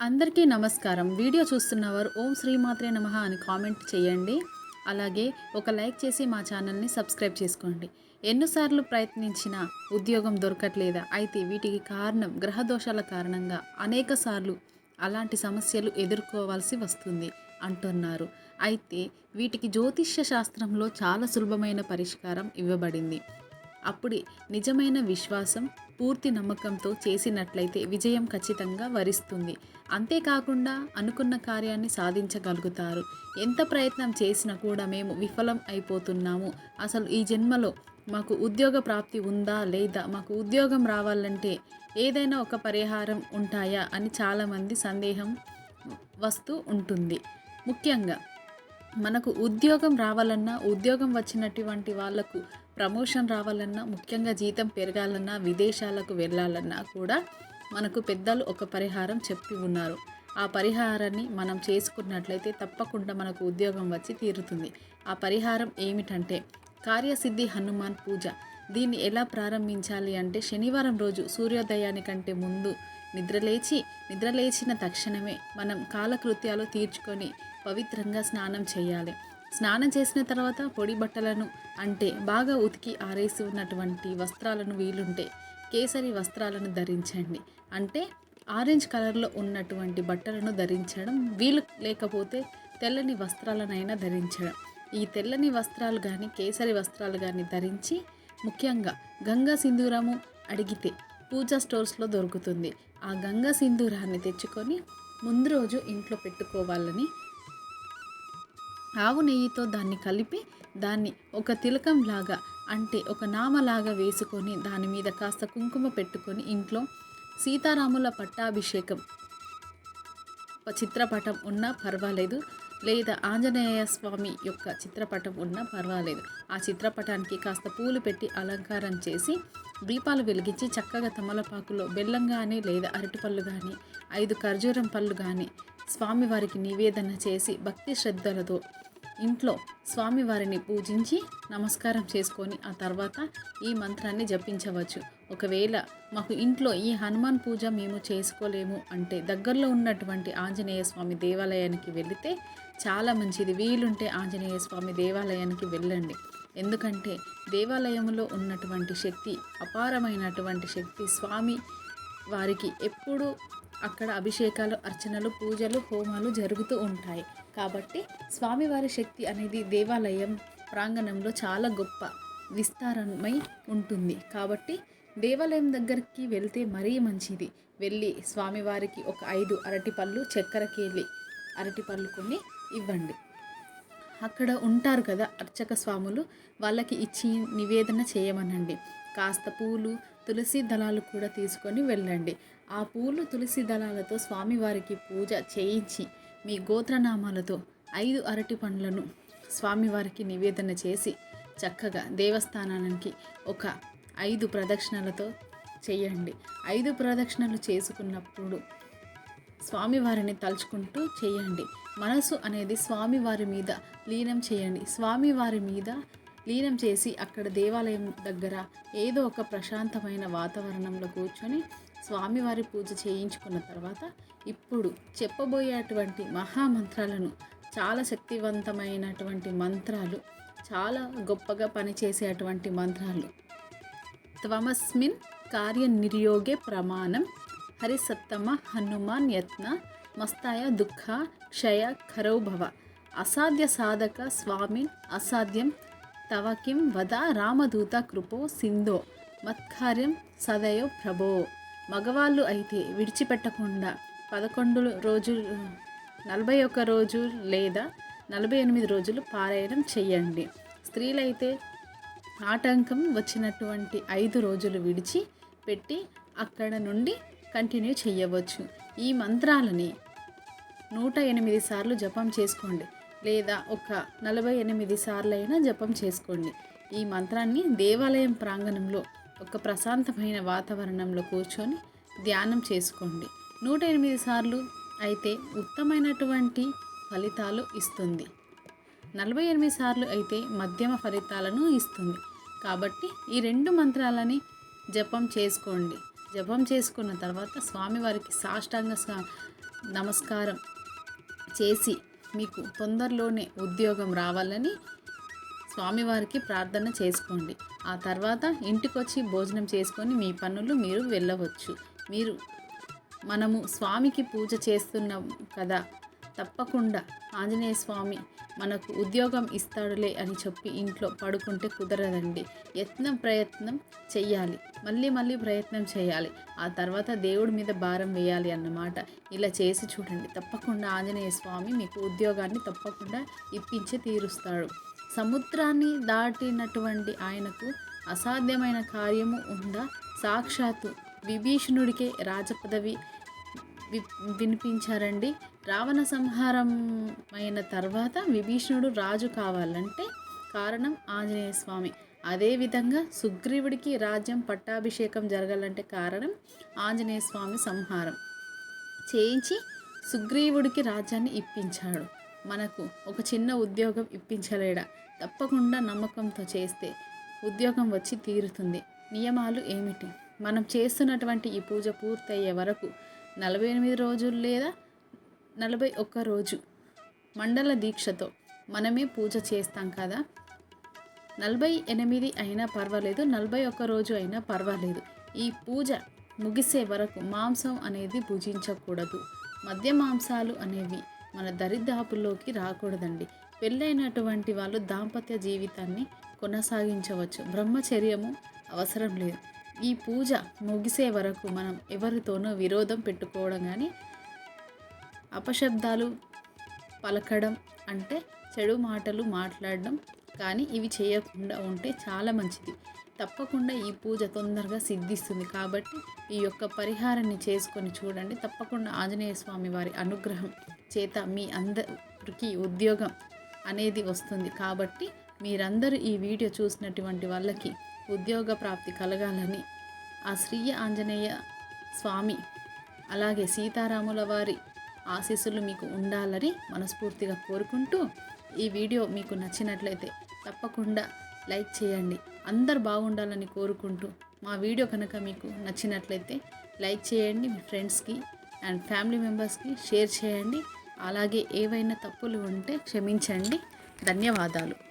అందరికీ నమస్కారం. వీడియో చూస్తున్నవారు ఓం శ్రీమాత్రే నమ అని కామెంట్ చేయండి. అలాగే ఒక లైక్ చేసి మా ఛానల్ని సబ్స్క్రైబ్ చేసుకోండి. ఎన్నిసార్లు ప్రయత్నించినా ఉద్యోగం దొరకట్లేదా? అయితే వీటికి కారణం గ్రహదోషాల కారణంగా అనేక సార్లు అలాంటి సమస్యలు ఎదుర్కోవాల్సి వస్తుంది అంటున్నారు. అయితే వీటికి జ్యోతిష్య శాస్త్రంలో చాలా సులభమైన పరిష్కారం ఇవ్వబడింది. అప్పుడే నిజమైన విశ్వాసం పూర్తి నమ్మకంతో చేసినట్లయితే విజయం ఖచ్చితంగా వరిస్తుంది. అంతేకాకుండా అనుకున్న కార్యాన్ని సాధించగలుగుతారు. ఎంత ప్రయత్నం చేసినా కూడా మేము విఫలం అయిపోతున్నాము. అసలు ఈ జన్మలో మాకు ఉద్యోగ ప్రాప్తి ఉందా లేదా? మాకు ఉద్యోగం రావాలంటే ఏదైనా ఒక పరిహారం ఉంటాయా? అని చాలామంది సందేహం వస్తూ ఉంటుంది. ముఖ్యంగా మనకు ఉద్యోగం రావాలన్నా ఉద్యోగం వచ్చినటువంటి వాళ్ళకు ప్రమోషన్ రావాలన్నా ముఖ్యంగా జీతం పెరగాలన్నా విదేశాలకు వెళ్ళాలన్నా కూడా మనకు పెద్దలు ఒక పరిహారం చెప్పి ఉన్నారు. ఆ పరిహారాన్ని మనం చేసుకున్నట్లయితే తప్పకుండా మనకు ఉద్యోగం వచ్చి తీరుతుంది. ఆ పరిహారం ఏమిటంటే కార్యసిద్ధి హనుమాన్ పూజ. దీన్ని ఎలా ప్రారంభించాలి అంటే శనివారం రోజు సూర్యోదయానికంటే ముందు నిద్రలేచి నిద్రలేచిన తక్షణమే మనం కాలకృత్యాలు తీర్చుకొని పవిత్రంగా స్నానం చేయాలి. స్నానం చేసిన తర్వాత పొడి బట్టలను అంటే బాగా ఉతికి ఆరేసి ఉన్నటువంటి వస్త్రాలను వీలుంటే కేసరి వస్త్రాలను ధరించండి. అంటే ఆరెంజ్ కలర్లో ఉన్నటువంటి బట్టలను ధరించడం వీలు లేకపోతే తెల్లని వస్త్రాలనైనా ధరించడం. ఈ తెల్లని వస్త్రాలు కానీ కేసరి వస్త్రాలు కానీ ధరించి ముఖ్యంగా గంగా సింధూరము అడిగితే పూజా స్టోర్స్లో దొరుకుతుంది. ఆ గంగా సింధూరాన్ని తెచ్చుకొని ముందు రోజు ఇంట్లో పెట్టుకోవాలని ఆవు నెయ్యితో దాన్ని కలిపి దాన్ని ఒక తిలకం లాగా అంటే ఒక నామలాగా వేసుకొని దాని మీద కాస్త కుంకుమ పెట్టుకొని ఇంట్లో సీతారాముల పట్టాభిషేకం చిత్రపటం ఉన్నా పర్వాలేదు లేదా ఆంజనేయ స్వామి యొక్క చిత్రపటం ఉన్నా పర్వాలేదు. ఆ చిత్రపటానికి కాస్త పూలు పెట్టి అలంకారం చేసి దీపాలు వెలిగించి చక్కగా తమలపాకులో బెల్లం కానీ లేదా అరటిపళ్ళు కానీ ఐదు ఖర్జూరం పళ్ళు కానీ స్వామివారికి నివేదన చేసి భక్తి శ్రద్ధలతో ఇంట్లో స్వామివారిని పూజించి నమస్కారం చేసుకొని ఆ తర్వాత ఈ మంత్రాన్ని జపించవచ్చు. ఒకవేళ మాకు ఇంట్లో ఈ హనుమాన్ పూజ మేము చేసుకోలేము అంటే దగ్గరలో ఉన్నటువంటి ఆంజనేయ స్వామి దేవాలయానికి వెళితే చాలా మంచిది. వీలుంటే ఆంజనేయ స్వామి దేవాలయానికి వెళ్ళండి. ఎందుకంటే దేవాలయంలో ఉన్నటువంటి శక్తి అపారమైనటువంటి శక్తి స్వామి వారికి ఎప్పుడూ అక్కడ అభిషేకాలు అర్చనలు పూజలు హోమాలు జరుగుతూ ఉంటాయి. కాబట్టి స్వామివారి శక్తి అనేది దేవాలయం ప్రాంగణంలో చాలా గొప్ప విస్తారమై ఉంటుంది. కాబట్టి దేవాలయం దగ్గరికి వెళ్తే మరీ మంచిది. వెళ్ళి స్వామివారికి ఒక ఐదు అరటిపళ్ళు చక్కెరకేలి అరటిపళ్ళు కొన్ని ఇవ్వండి. అక్కడ ఉంటారు కదా అర్చక స్వాములు వాళ్ళకి ఇచ్చి నివేదన చేయమనండి. కాస్త పూలు తులసి దళాలు కూడా తీసుకొని వెళ్ళండి. ఆ పూలు తులసి దళాలతో స్వామివారికి పూజ చేయించి మీ గోత్రనామాలతో ఐదు అరటి పండ్లను స్వామివారికి నివేదన చేసి చక్కగా దేవస్థానానికి ఒక ఐదు ప్రదక్షిణలతో చేయండి. ఐదు ప్రదక్షిణలు చేసుకున్నప్పుడు స్వామివారిని తలుచుకుంటూ చేయండి. మనసు అనేది స్వామివారి మీద లీనం చేయండి. స్వామివారి మీద లీనం చేసి అక్కడ దేవాలయం దగ్గర ఏదో ఒక ప్రశాంతమైన వాతావరణంలో కూర్చొని స్వామివారి పూజ చేయించుకున్న తర్వాత ఇప్పుడు చెప్పబోయేటువంటి మహామంత్రాలను చాలా శక్తివంతమైనటువంటి మంత్రాలు చాలా గొప్పగా పనిచేసేటువంటి మంత్రాలు. త్వమస్మిన్ కార్యనిర్యోగే ప్రమాణం హరిసత్తమ హనుమాన్ యత్న మస్తాయ దుఃఖ క్షయ ఖరౌభవ అసాధ్య సాధక స్వామి అసాధ్యం తవ కిం వద రామదూత కృపో సింధో మత్కార్యం సదయో ప్రభో. మగవాళ్ళు అయితే విడిచిపెట్టకుండా పదకొండు రోజులు నలభై ఒక్క రోజు లేదా నలభై ఎనిమిది రోజులు పారాయణం చేయండి. స్త్రీలైతే ఆటంకం వచ్చినటువంటి ఐదు రోజులు విడిచి పెట్టి అక్కడ నుండి కంటిన్యూ చేయవచ్చు. ఈ మంత్రాలని నూట ఎనిమిది సార్లు జపం చేసుకోండి లేదా ఒక నలభై ఎనిమిది సార్లు అయినా జపం చేసుకోండి. ఈ మంత్రాన్ని దేవాలయం ప్రాంగణంలో ఒక ప్రశాంతమైన వాతావరణంలో కూర్చొని ధ్యానం చేసుకోండి. నూట ఎనిమిది సార్లు అయితే ఉత్తమైనటువంటి ఫలితాలు ఇస్తుంది. నలభై ఎనిమిది సార్లు అయితే మధ్యమ ఫలితాలను ఇస్తుంది. కాబట్టి ఈ రెండు మంత్రాలని జపం చేసుకోండి. జపం చేసుకున్న తర్వాత స్వామివారికి సాష్టాంగ నమస్కారం చేసి మీకు తొందరలోనే ఉద్యోగం రావాలని స్వామివారికి ప్రార్థన చేసుకోండి. ఆ తర్వాత ఇంటికొచ్చి భోజనం చేసుకొని మీ పనులు మీరు వెళ్ళవచ్చు. మీరు మనము స్వామికి పూజ చేస్తున్నాం కదా తప్పకుండా ఆంజనేయ స్వామి మనకు ఉద్యోగం ఇస్తాడులే అని చెప్పి ఇంట్లో పడుకుంటే కుదరదండి. యత్నం ప్రయత్నం చెయ్యాలి. మళ్ళీ మళ్ళీ ప్రయత్నం చేయాలి ఆ తర్వాత దేవుడి మీద భారం వేయాలి అన్నమాట. ఇలా చేసి చూడండి. తప్పకుండా ఆంజనేయ స్వామి మీకు ఉద్యోగాన్ని తప్పకుండా ఇప్పించి తీరుస్తాడు. సముద్రాన్ని దాటినటువంటి ఆయనకు అసాధ్యమైన కార్యము ఉందా? సాక్షాత్తు విభీషణుడికే రాజపదవి వి వినిపించారండి. రావణ సంహారం అయిన తర్వాత విభీషణుడు రాజు కావాలంటే కారణం ఆంజనేయ స్వామి. అదేవిధంగా సుగ్రీవుడికి రాజ్యం పట్టాభిషేకం జరగాలంటే కారణం ఆంజనేయ స్వామి సంహారం. చేయించి సుగ్రీవుడికి రాజ్యాన్ని ఇప్పించాడు. మనకు ఒక చిన్న ఉద్యోగం ఇప్పించలేడా? తప్పకుండా నమ్మకంతో చేస్తే ఉద్యోగం వచ్చి తీరుతుంది. నియమాలు ఏమిటి? మనం చేస్తున్నటువంటి ఈ పూజ పూర్తయ్యే వరకు నలభై ఎనిమిది రోజులు లేదా నలభై ఒక్క రోజు మండల దీక్షతో మనమే పూజ చేస్తాం కదా? నలభై ఎనిమిది అయినా పర్వాలేదు నలభై ఒక్క రోజు అయినా పర్వాలేదు. ఈ పూజ ముగిసే వరకు మాంసం అనేది భుజించకూడదు. మద్య మాంసాలు అనేవి మన దరిదాపుల్లోకి రాకూడదండి. పెళ్ళైనటువంటి వాళ్ళు దాంపత్య జీవితాన్ని కొనసాగించవచ్చు. బ్రహ్మచర్యము అవసరం లేదు. ఈ పూజ ముగిసే వరకు మనం ఎవరితోనూ విరోధం పెట్టుకోవడం కానీ అపశబ్దాలు పలకడం అంటే చెడు మాటలు మాట్లాడడం కానీ ఇవి చేయకుండా ఉంటే చాలా మంచిది. తప్పకుండా ఈ పూజ తొందరగా సిద్ధిస్తుంది కాబట్టి ఈ యొక్క పరిహారాన్ని చేసుకొని చూడండి. తప్పకుండా ఆంజనేయ స్వామి వారి అనుగ్రహం. చేత మీ అందరికీ ఉద్యోగం అనేది వస్తుంది. కాబట్టి మీరందరూ ఈ వీడియో చూసినటువంటి వాళ్ళకి ఉద్యోగ ప్రాప్తి కలగాలని ఆ శ్రీయ ఆంజనేయ స్వామి అలాగే సీతారాముల వారి ఆశీస్సులు మీకు ఉండాలని మనస్ఫూర్తిగా కోరుకుంటూ ఈ వీడియో మీకు నచ్చినట్లయితే తప్పకుండా లైక్ చేయండి. అందరు బాగుండాలని కోరుకుంటూ మా వీడియో కనుక మీకు నచ్చినట్లయితే లైక్ చేయండి మీ ఫ్రెండ్స్కి అండ్ ఫ్యామిలీ మెంబర్స్కి షేర్ చేయండి. అలాగే ఏవైనా తప్పులు ఉంటే క్షమించండి. ధన్యవాదాలు.